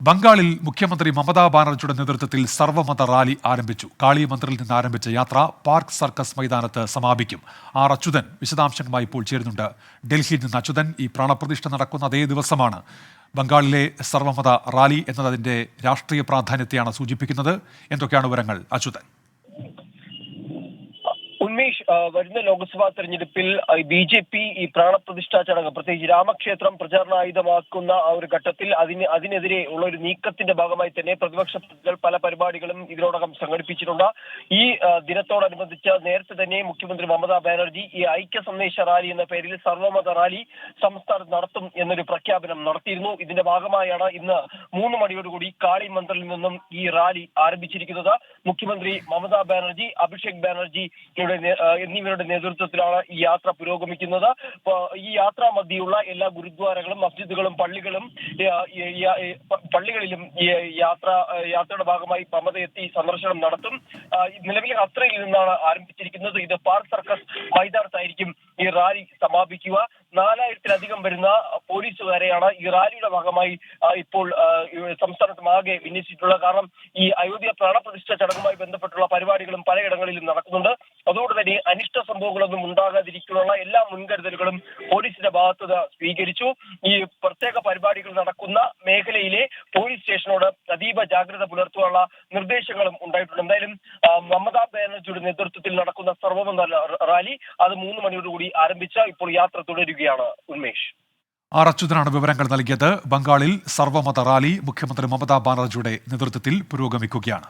ബംഗാളിൽ മുഖ്യമന്ത്രി മമതാ ബാനർജിയുടെ നേതൃത്വത്തിൽ സർവമത റാലി ആരംഭിച്ചു. കാളിയമന്ത്രിൽ നിന്ന് ആരംഭിച്ച യാത്ര പാർക്ക് സർക്കസ് മൈതാനത്ത് സമാപിക്കും. ആർ അച്യുതൻ വിശദാംശങ്ങളുമായി ഇപ്പോൾ ചേരുന്നുണ്ട്. ഡൽഹിയിൽ നിന്ന് അച്യുതൻ ഈ പ്രാണപ്രതിഷ്ഠ നടക്കുന്ന അതേ ദിവസമാണ് ബംഗാളിലെ സർവമത റാലി എന്നത് അതിന്റെ രാഷ്ട്രീയ പ്രാധാന്യത്തെയാണ് സൂചിപ്പിക്കുന്നത്. എന്തൊക്കെയാണ് വിവരങ്ങൾ അച്യുതൻ? ഉന്മേഷ് വരുന്ന ലോക്സഭാ തെരഞ്ഞെടുപ്പിൽ ബി ജെ പി ഈ പ്രാണപ്രതിഷ്ഠാ ചടങ്ങ് പ്രത്യേകിച്ച് രാമക്ഷേത്രം പ്രചാരണായുധമാക്കുന്ന ആ ഒരു ഘട്ടത്തിൽ അതിന് അതിനെതിരെ ഉള്ള ഒരു നീക്കത്തിന്റെ ഭാഗമായി തന്നെ പ്രതിപക്ഷ പല പരിപാടികളും ഇതിനോടകം സംഘടിപ്പിച്ചിട്ടുണ്ട്. ഈ ദിനത്തോടനുബന്ധിച്ച് നേരത്തെ തന്നെ മുഖ്യമന്ത്രി മമതാ ബാനർജി ഈ ഐക്യ സന്ദേശ റാലി എന്ന പേരിൽ സർവമത റാലി സംസ്ഥാനത്ത് നടത്തും എന്നൊരു പ്രഖ്യാപനം നടത്തിയിരുന്നു. ഇതിന്റെ ഭാഗമായാണ് ഇന്ന് മൂന്ന് മണിയോടുകൂടി കാളി മന്ദിറിൽ നിന്നും ഈ റാലി ആരംഭിച്ചിരിക്കുന്നത്. മുഖ്യമന്ത്രി മമതാ ബാനർജി അഭിഷേക് ആ, എന്നിവരുടെ നേതൃത്വത്തിലാണ് ഈ യാത്ര പുരോഗമിക്കുന്നത്. ഈ യാത്രാ മധ്യയുള്ള എല്ലാ ഗുരുദ്വാരകളും മസ്ജിദുകളും പള്ളികളും പള്ളികളിലും യാത്ര യാത്രയുടെ ഭാഗമായി മമത എത്തി സന്ദർശനം നടത്തും. നിലവിലെ അത്രയിൽ നിന്നാണ് ആരംഭിച്ചിരിക്കുന്നത്. ഇത് പാർക്ക് സർക്കസ് മൈതാനത്തായിരിക്കും ഈ റാലി സമാപിക്കുക. നാലായിരത്തിലധികം വരുന്ന പോലീസുകാരെയാണ് ഈ റാലിയുടെ ഭാഗമായി ഇപ്പോൾ സംസ്ഥാനത്തുമാകെ വിന്യസിച്ചിട്ടുള്ളത്. കാരണം ഈ അയോധ്യ പ്രാണപ്രതിഷ്ഠ ചടങ്ങുമായി ബന്ധപ്പെട്ടുള്ള പരിപാടികളും പലയിടങ്ങളിലും നടക്കുന്നുണ്ട്. അതോട് തന്നെ അനിഷ്ട സംഭവങ്ങളൊന്നും ഉണ്ടാകാതിരിക്കാനുള്ള എല്ലാ മുൻകരുതലുകളും പോലീസിന്റെ ഭാഗത്ത് സ്വീകരിച്ചു. ഈ പ്രത്യേക പരിപാടികൾ നടക്കുന്ന മേഖലയിലെ പോലീസ് സ്റ്റേഷനോട് അതീവ ജാഗ്രത പുലർത്തുവാനുള്ള നിർദ്ദേശങ്ങളും ഉണ്ടായിട്ടുണ്ട്. എന്തായാലും മമതാ ബാനർജിയുടെ നേതൃത്വത്തിൽ നടക്കുന്ന സർവമത റാലി അത് മൂന്ന് മണിയോടുകൂടി ആരംഭിച്ച ഇപ്പോൾ യാത്ര തുടരുകയാണ് ഉന്മേഷ്. ആർ അച്യുതനാണ് വിവരങ്ങൾ നൽകിയത്. ബംഗാളിൽ സർവമത റാലി മുഖ്യമന്ത്രി മമതാ ബാനർജിയുടെ നേതൃത്വത്തിൽ പുരോഗമിക്കുകയാണ്.